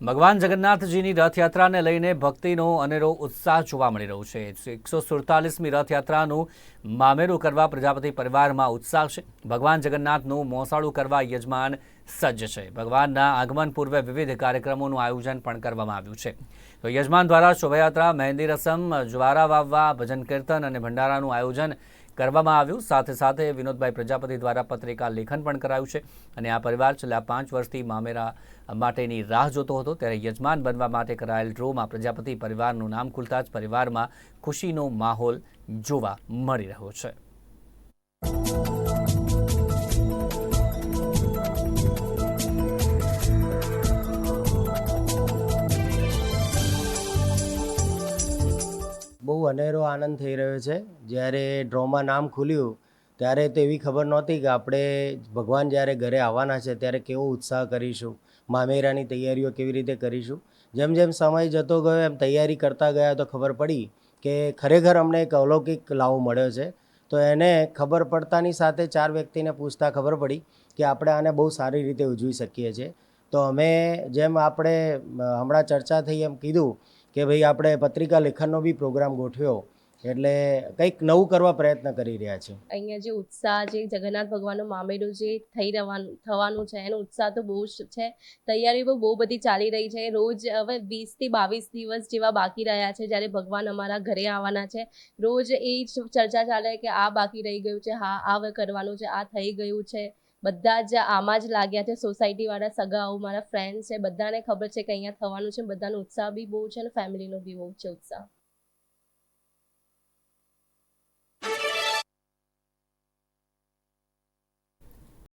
ભગવાન જગન્નાથજીની રથયાત્રાને લઈને ભક્તિનો અનેરો ઉત્સાહ જોવા મળી રહ્યો છે. એકસો સુડતાલીસમી રથયાત્રાનું મામેરું કરવા પ્રજાપતિ પરિવારમાં ઉત્સાહ છે. ભગવાન જગન્નાથનું મોસાળું કરવા યજમાન સજ્જ છે. ભગવાનના આગમન પૂર્વે વિવિધ કાર્યક્રમોનું આયોજન પણ કરવામાં આવ્યું છે. તો યજમાન દ્વારા શોભાયાત્રા, મહેંદી રસમ, જ્વારા વાવવા, ભજન કીર્તન અને ભંડારાનું આયોજન કરવામાં આવ્યું. સાથે સાથે વિનોદભાઈ પ્રજાપતિ દ્વારા પત્રિકા લેખન પણ કરાયું છે અને આ પરિવાર છેલ્લા પાંચ વર્ષથી મામેરા માટેની રાહ જોતો હતો. ત્યારે યજમાન બનવા માટે કરાયેલ ડ્રોમાં પ્રજાપતિ પરિવારનું નામ ખુલતા જ પરિવારમાં ખુશીનો માહોલ જોવા મળી રહ્યો છે. અનેરો આનંદ થઈ રહ્યો છે. જ્યારે ડ્રોમાં નામ ખુલ્યું, ત્યારે તો એવી ખબર નહોતી કે આપણે ભગવાન જ્યારે ઘરે આવવાના છે, ત્યારે કેવો ઉત્સાહ કરીશું, મામેરાની તૈયારીઓ કેવી રીતે કરીશું. જેમ જેમ સમય જતો ગયો, એમ તૈયારી કરતા ગયા તો ખબર પડી કે ખરેખર અમને એક અલૌકિક લાવો મળ્યો છે. તો એને ખબર પડતાની સાથે ચાર વ્યક્તિને પૂછતા ખબર પડી કે આપણે આને બહુ સારી રીતે ઉજવી શકીએ છીએ. તો અમે જેમ આપણે હમણાં ચર્ચા થઈ એમ કીધું કે ભાઈ આપણે પત્રિકા લેખનનો બી પ્રોગ્રામ ગોઠવ્યો એટલે કંઈક નવું કરવા પ્રયત્ન કરી રહ્યા છે. અહીંયા જે ઉત્સાહ જે જગન્નાથ ભગવાનનું મામેડું જે થઈ રહેવાનું થવાનું છે, એનો ઉત્સાહ તો બહુ જ છે. તૈયારી પણ બહુ બધી ચાલી રહી છે. રોજ હવે વીસથી બાવીસ દિવસ જેવા બાકી રહ્યા છે, જ્યારે ભગવાન અમારા ઘરે આવવાના છે. રોજ એ જ ચર્ચા ચાલે કે આ બાકી રહી ગયું છે, હા, આ કરવાનું છે, આ થઈ ગયું છે. બધા જ આમાં જ લાગ્યા છે. સોસાયટીવાળા, સગાઓ, મારા ફ્રેન્ડ છે, બધાને ખબર છે કે અહીંયા થવાનું છે બધાનો ઉત્સાહ બી બહુ છે અને ફેમિલીનો બી બહુ છે ઉત્સાહ.